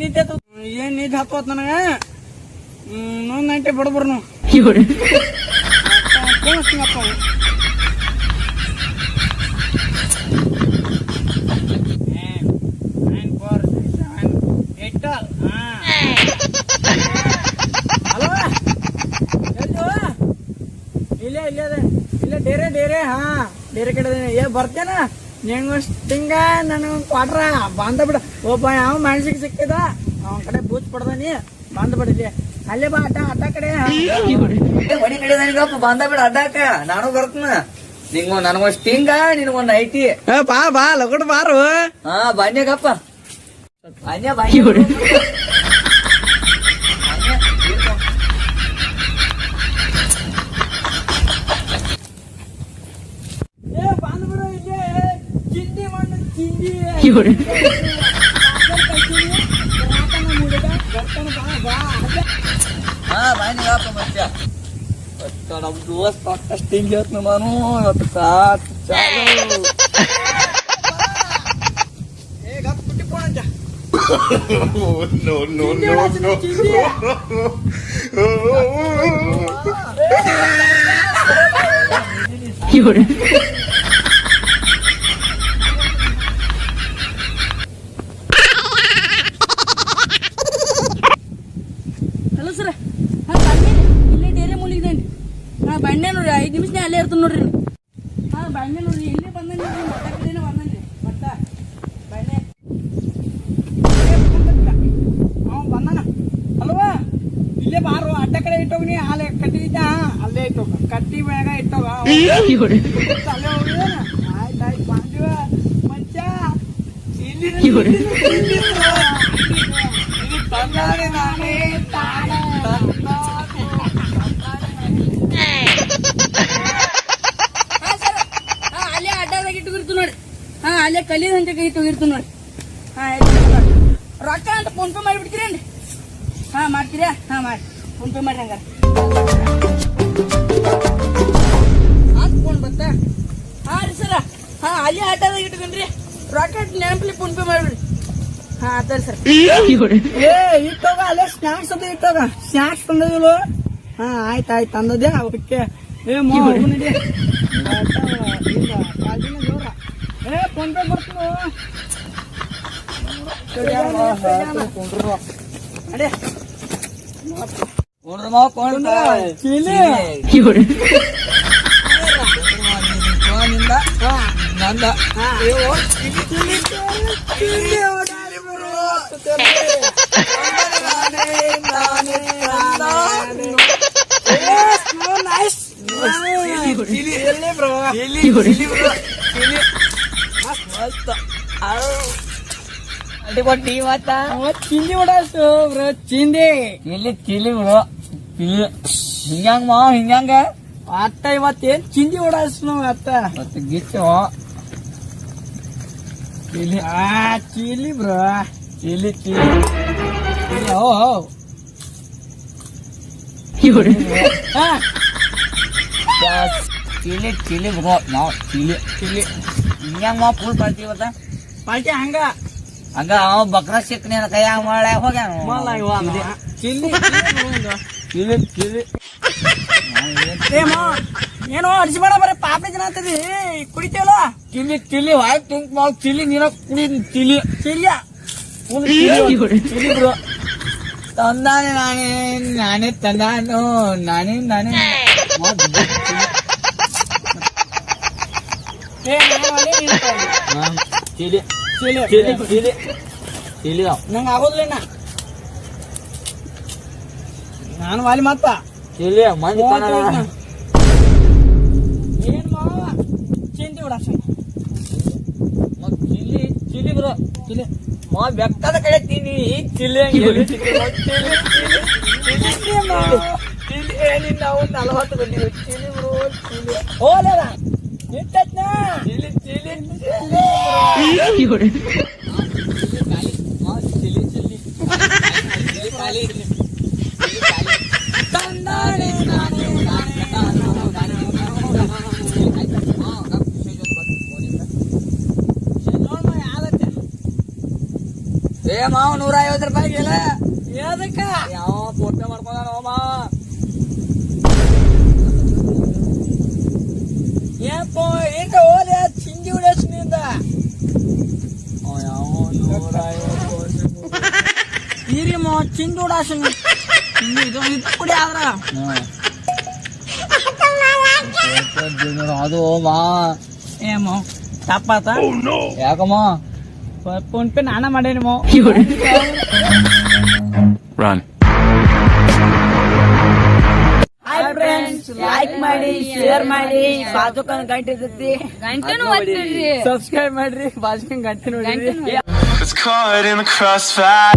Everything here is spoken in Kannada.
ಐದು ಹತ್ತು ನನಗೆ ನೂರ ನೈಂಟಿ ಬಡಬ್ರು ನಾವು ಕೋಣಿಸ್ತೀನಪ್ಪ nine four seven eight hello ಇಲ್ಲೇ ಇಲ್ಲೇ ಅದ ಇಲ್ಲೇ ಡೇರೆ ಡೇರೆ ಹಾ ಡೇರೆ ಕಡೆ ಅದೇನಿ. ಏ ಬರ್ತೇನ ನಿಂಗ ತಿಂಗ ನನಗೆ ಕ್ವಾಟ್ರ ಬಂದ ಬಿಡ. ಒಬ್ಬ ಯಾವ ಮನ್ಸಿಗೆ ಸಿಕ್ಕಿದ ಅವನ ಕಡೆ ಬೂತ್ ಪಡ್ದಾನಿ ಬಂದ ಬಿಡಲಿ ಅಲ್ಲೇ ಬಾ ಅಡ್ಡ ಅಡ್ಡ ಕಡೆ. ಮನಿ ಕಡೆ ನನಗಪ್ಪ ಬಂದ ಬಿಡ ಅಡ್ಡಾಕ. ನಾನು ಬರ್ತನ. ನಿಂಗ ನನಗೊಂದ್ ಸ್ಟಿಂಗ ನಿನಗೊಂದ್ ಐಟಿ ಬಾ ಬಾ ಲಗಡ್ ಬಾರು. ಹಾ ಬನ್ಯಗಪ್ಪ ಬಾಯಿ ಬನ್ಯ ಏ ಬಂದ ಬಿಡು ಇಲ್ಲೇ ಚಿಂದಿ ಮಣ್ಣು ಚಿಂದಿ ಹಾ ಬನ್ಯಗಪ್ಪ ಮಚ್ಚ ನಮ್ ದೋಸ್ತ್ ಪಕ್ಕ ಸ್ಟಿಂಗ್ ಹೇಳ್ತ ನಾನು ಇವತ್ತು ಸಾತ್ ಚಾಲು ಏ ಗಪ್ ಪುಟ್ಟಿ ಕೋಣಂಜ Oh, no, no, ಚಿಂದಿ no, ಹೊಡ್ಯಾಸಿನ no. ಚಿಂದಿ ಹಲೋ ಸರ್ ಹಾ ಬನ್ನಿ ಇಲ್ಲೇ ಡೇರೆ ಮುಲಿಗಿದೇನ್ರಿ ಹಾ ಬಂಡೆ ನೋಡ್ರಿ ಐದು ನಿಮಿಷನೇ ಅಲ್ಲೇ ಇರ್ತಾನೆ ನೋಡ್ರಿ ಹಾ ಬಂಡೆ ನೋಡ್ರಿ ಇಲ್ಲೇ ಬಂದನ್ರಿ ಮಟ್ಟ ಕಡೆನೇ ಬಂದನ್ರಿ ಮಟ್ಟ ಬಂಡೆ ಅವ ಬಂದಾನ ಅಲ್ವಾ ಇಲ್ಲೇ ಬಾರು ಅಡ್ಡ ಕಡೆ ಇಟ್ಟೋಗ್ನಿ ಅಲ್ಲೇ ಇಟ್ಟೋಗ ಕಟ್ಟಿ ಮ್ಯಾಗ ಇಟ್ಟೋಗ ಅವ ಅಲ್ಲೇ ಹೋಗಿದಾನ ಆಯ್ತು ಆಯ್ತು ಬಂದಿವ ಮಚ್ಚ ಇಲ್ಲಿ ತಂದಾನೆ ನಾನೇ. ತಾನೇ ಹಾ ಸರ್ ಅಲ್ಲೇ ಅಡ್ಡದಾಗ ಇಟ್ಟು ನೋಡಿ. ಹಾ ಅಲ್ಲೇ ಕಲ್ಲಿದ ಹಂಚಕ್ಕೆ ಇಟ್ಟು ಇರ್ತು ನೋಡಿ. ಹಾ ರೊಕ್ಕ ಅಂತ ಫೋನ್ ಪೇ ಮಾಡಿಬಿಡ್ತೀರೇನ್ರಿ? ಹಾ ಮಾಡ್ತೀರಾ? ಹಾ ಮಾಡಿ. ಫೋನ್ ಪೇ ಮಾಡಿ ಹಂಗಾರ ಫೋನ್ ಬತ್ತ ಹಾ ರೀ ಸರ ಹಾ ಅಲ್ಲೇ ಅಡ್ಡದಾಗ ಇಟ್ಕೊಂಡ್ರಿ ರಾಕೆಟ್ ನೆನಪಲ್ಲಿ ಫೋನ್ ಪೇ ಮಾಡಿಬಿಡ್ರಿ ಹಾ ಸರ್ ಏ ಇಟ್ಟೋಗ ಅಲ್ಲೇ ಸ್ನಾಕ್ಸ್ ಅದು ಇಟ್ಟೋಗ ಸ್ನ್ಯಾಕ್ಸ್ ತಂದಿಲ್ಲ ಹಾ ಆಯ್ತು ಆಯ್ತು ತಂದದ್ದೆ ಅವಕ್ಕೆ ಏ ಮೋ ನಡಿ. ಏ ಫೋನ್ ಪೇ ಬರ್ತೀವಿ ಅಡೆ ಕೊಂಡ್ರ ಮಾವ ಕೊಂಡ್ರ ಚೀಲಿ. ನಿಂದ ನಂದ ಚೀಲಿ ಓಡಾಡಿ ಬರು. ಏ, so nice. ಚೀಲಿ bro. ಅಡಿ ಕೊಟ್ಟಿ ಮತ್ತ ಅವ ಚಿಂದಿ ಓಡಾಡ್ಸು ಬ್ರೋ. ಚಿಂದಿ ಇಲ್ಲಿ ಚಿಲಿ ಬಿಡು. ಚಿಲಿ ಹಿಂಗ್ಯಾಂಗ ಮಾವ ಹಿಂಗ್ಯಾಂಗ ಅತ್ತ ಇವತ್ತೇನ್? ಚಿಂದಿ ಓಡಾಡ್ಸು ನಾವು ಅತ್ತ. ಮತ್ತೆ ಗಿಚ್ಚು. ಚೀಲಿ. ಆ ಚೀಲಿ ಬ್ರೋ. ಚಿಲಿ ಚೀಲಿ. ಓ ಹೋ ಚೀಲಿ ಚೀಲಿ ಚಿಲಿ ಬಿಡು ನಾವು ಚಿಲಿ. ಚಿಲಿ. ಹಿಂಗ್ಯಾಂಗ ಮಾವ ಫುಲ್ ಪಾರ್ಟಿ ಇವತ್ತ? ಪಾಲ್ಟಿ ಹಂಗ. ಹಂಗ? ಅವ ಬಕ್ರ ಸಿಕ್ಕನಿ ಕೈಯಾಗ ಮಾಡ ಹೋಗ್ಯಾನ? ಚಿಲ್ಲಿ ಚಿಲಿ ಚಿಲಿ ಏ ಮಾ ಏನೋ ಅರ್ಜಿ ಬೇಡ ಬರೀ ಪಾಪಿ ಜನ ಅಂತದಿ ಕುಡಿತೇವಲ್ಲ ಚಿಲಿ ಚಿಲಿ ಹಾಯ್ ತುಂಕ್ ಮಾವ್ ಚಿಲಿ ನೀನ ಕುಡಿ ಚಿಲಿ ಚಿಲ್ಯ full ಚಿಲಿ ಚಿಲಿ ಬಿಡು ತಂದಾನೆ ನಾನೇ ನಾನೇ ತಂದಾನು ನಾನೇ ನಾನೇ ಮಾವ್ ಚಿಲಿ. ಏ ನಾನು ಅಲ್ಲೇ ನಿಂತ್ಕೊಂಡೆ. ಹಾ, ಚಿಲಿ ಚಿಲಿ ಚಿಲಿ ಚಿಲಿ ಚಿಲಿ ಅವ್. ನಂಗೆ ಆಗೋದಿಲ್ಲ ನಾನು ವಾಲಿ ಮತ್ತ ಚಿಲಿ ಮಂದಿ ಕನ್ನಡ ಏನ್ ಮಾವ? ಮತ್ತ್ ಚಿಲಿ ಚಿಲಿ ಬ್ರೋ. ಚಿಲಿ ಮಾ ಬೆಕ್ಕದ ಕಡೆ ತಿನ್ನಿ. ಚಿಲ್ಲಿ ಚಿಲಿ ಚಿಲಿ ಚಿಲಿ ಚಿಲಿ ಚಿಲಿ ನಾವು ನಲವತ್ತು ಬಂದಿವಿ ಚಿಲಿ ಬ್ರೋ ಚಿಲಿ ಹೋಲಲ್ಲ ಇಟ್ಟತ್ನ ಚಿಲಿ ಚಿಲಿ ಚಿಲಿ ಚಿಲಿ ಚಿಲಿ ಚಿಲಿ ಖಾಲಿ ಚಿಲಿ ಖಾಲಿ ತಂದಾನೆ ನಾನೇ ನಾನೇ ನಾನು ನಾನೇ ನೋಡ್ಮ ಯಾಲತ್ತೆ ಏ ಮಾವ ನೂರ ಐವತ್ತು ರೂಪಾಯಿ ಇಲ್ಲ ಏದಕ್ಕ ಯಾವ ಪೋಟೆ ಮಾಡ್ಕೊಂಡ ಮಾವ? ಏನಪ್ಪ ಏಟ ಹೋದೆ ಚಿಂದಿ ಉಡಸ್ನಿಂದ ಅವ ಯಾವ ನೂರ ಐವತ್ತು ಇರಿ ಮಾವ ಚಿಂದಿ ಉಡಾಸನ್ ಇದು ಇದು ಕುಡಿ ಆದ್ರ. ಅದು ಮಾ ಏಮೋ ತಪ್ಪಾತ? ಯಾಕಮ್ಮ? ಫೋನ್ ಪೇ ನಾನ ಮಾಡೇನಿ ಮೋ ಹಾಯ್ ಫ್ರೆಂಡ್ಸ್ ಲೈಕ್ ಮಾಡಿ ಶೇರ್ ಮಾಡಿ ಬಾಜುಕನ್ ಗಂಟೆ ಇರ್ತೈತಿ ಗಂಟೆನೂ ನೋಡಿ ಸಬ್ಸ್ಕ್ರೈಬ್ ಮಾಡ್ರಿ ಬಾಜುಕನ್ ಗಂಟೆ ನೋಡಿ. It's caught in the crossfire.